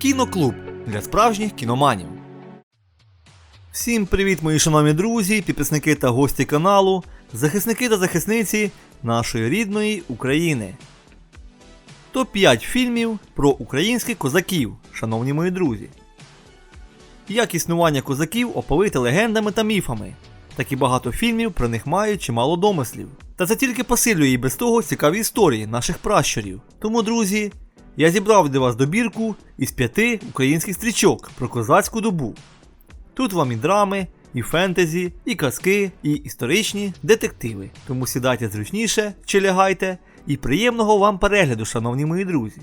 Кіноклуб для справжніх кіноманів. Всім привіт, мої шановні друзі, підписники та гості каналу, захисники та захисниці нашої рідної України. Топ-5 фільмів про українських козаків, шановні мої друзі. Як існування козаків оповите легендами та міфами, так і багато фільмів про них мають чимало домислів. Та це тільки посилює і без того цікаві історії наших пращурів. Тому, друзі, я зібрав для вас добірку із п'яти українських стрічок про козацьку добу. Тут вам і драми, і фентезі, і казки, і історичні детективи. Тому сідайте зручніше чи лягайте, і приємного вам перегляду, шановні мої друзі.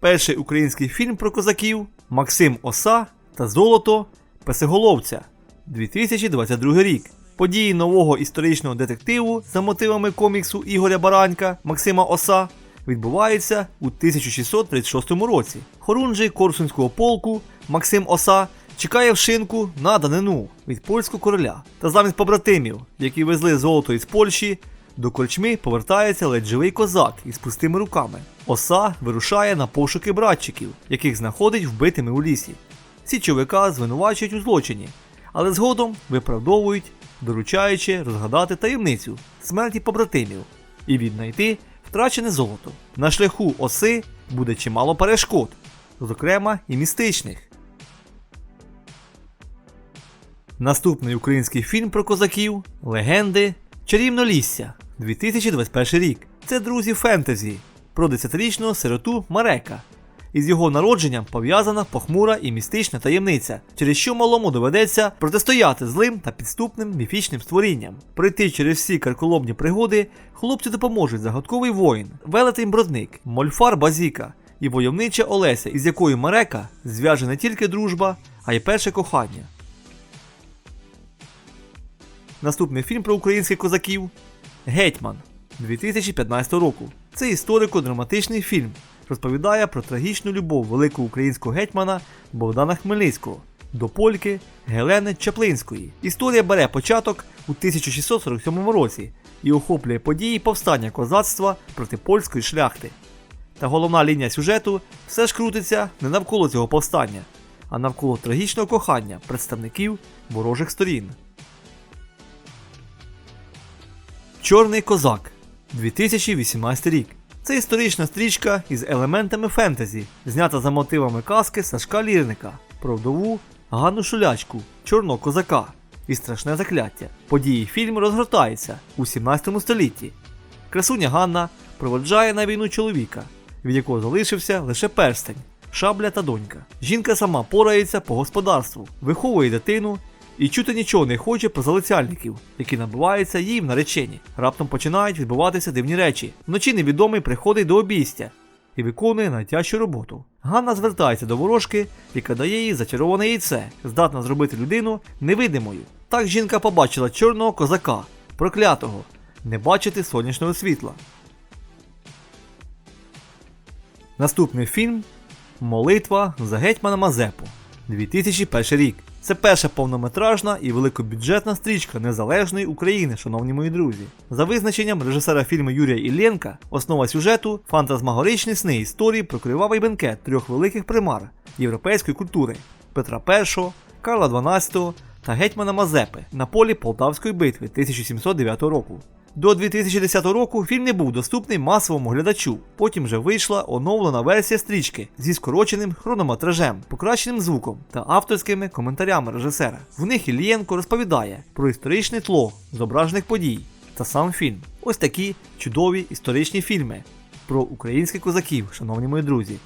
Перший український фільм про козаків Максим Оса та Золото Песеголовця 2022 рік. Події нового історичного детективу за мотивами коміксу Ігоря Баранька Максима Оса відбуваються у 1636 році. Хорунжий Корсунського полку Максим Оса чекає в шинку на данину від польського короля. Та замість побратимів, які везли золото із Польщі, до корчми повертається ледь живий козак із пустими руками. Оса вирушає на пошуки братчиків, яких знаходить вбитими у лісі. Січовика звинувачують у злочині, але згодом виправдовують, доручаючи розгадати таємницю смерті побратимів і віднайти втрачене золото. На шляху оси буде чимало перешкод, зокрема і містичних. Наступний український фільм про козаків Легенди Чарівнолісся 2021 рік. Це друзі фентезі про 10-річного сироту Марека. Із його народженням пов'язана похмура і містична таємниця, через що малому доведеться протистояти злим та підступним міфічним створінням. Пройти через всі карколомні пригоди хлопцю допоможуть загадковий воїн, велетень бродник, мольфар Базіка і войовнича Олеся, із якою Марека зв'яже не тільки дружба, а й перше кохання. Наступний фільм про українських козаків Гетьман 2015 року. Це історико-драматичний фільм. Розповідає про трагічну любов великого українського гетьмана Богдана Хмельницького до польки Гелени Чаплинської. Історія бере початок у 1647 році і охоплює події повстання козацтва проти польської шляхти. Та головна лінія сюжету все ж крутиться не навколо цього повстання, а навколо трагічного кохання представників ворожих сторін. Чорний козак 2018 рік. Це історична стрічка із елементами фентезі, знята за мотивами казки Сашка Лірника про вдову Ганну Шулячку, чорного козака і страшне закляття. Події фільму розгортаються у 17 столітті. Красуня Ганна проводжає на війну чоловіка, від якого залишився лише перстень, шабля та донька. Жінка сама порається по господарству, виховує дитину і чути нічого не хоче про залицяльників, які набиваються їй в наречені. Раптом починають відбуватися дивні речі. Вночі невідомий приходить до обійстя і виконує найтяжчу роботу. Ганна звертається до ворожки, яка дає їй зачароване яйце, здатна зробити людину невидимою. Так жінка побачила чорного козака, проклятого, не бачити сонячного світла. Наступний фільм Молитва за гетьмана Мазепу 2001 рік. Це перша повнометражна і великобюджетна стрічка незалежної України, шановні мої друзі. За визначенням режисера фільму Юрія Іллєнка, основа сюжету фантазмагоричні сни історії про кривавий бенкет трьох великих примар європейської культури Петра І, Карла XII та гетьмана Мазепи на полі Полтавської битви 1709 року. До 2010 року фільм не був доступний масовому глядачу. Потім вже вийшла оновлена версія стрічки зі скороченим хронометражем, покращеним звуком та авторськими коментарями режисера. В них Іллєнко розповідає про історичне тло зображених подій та сам фільм. Ось такі чудові історичні фільми про українських козаків, шановні мої друзі.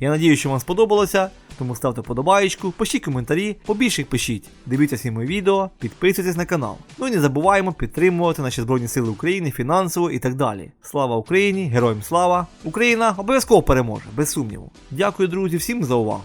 Я надію, що вам сподобалося, тому ставте подобаєчку, пишіть коментарі, побільше пишіть, дивіться всі мої відео, підписуйтесь на канал. Ну і не забуваємо підтримувати наші Збройні Сили України фінансово і так далі. Слава Україні! Героям слава! Україна обов'язково переможе, без сумніву. Дякую, друзі, всім за увагу!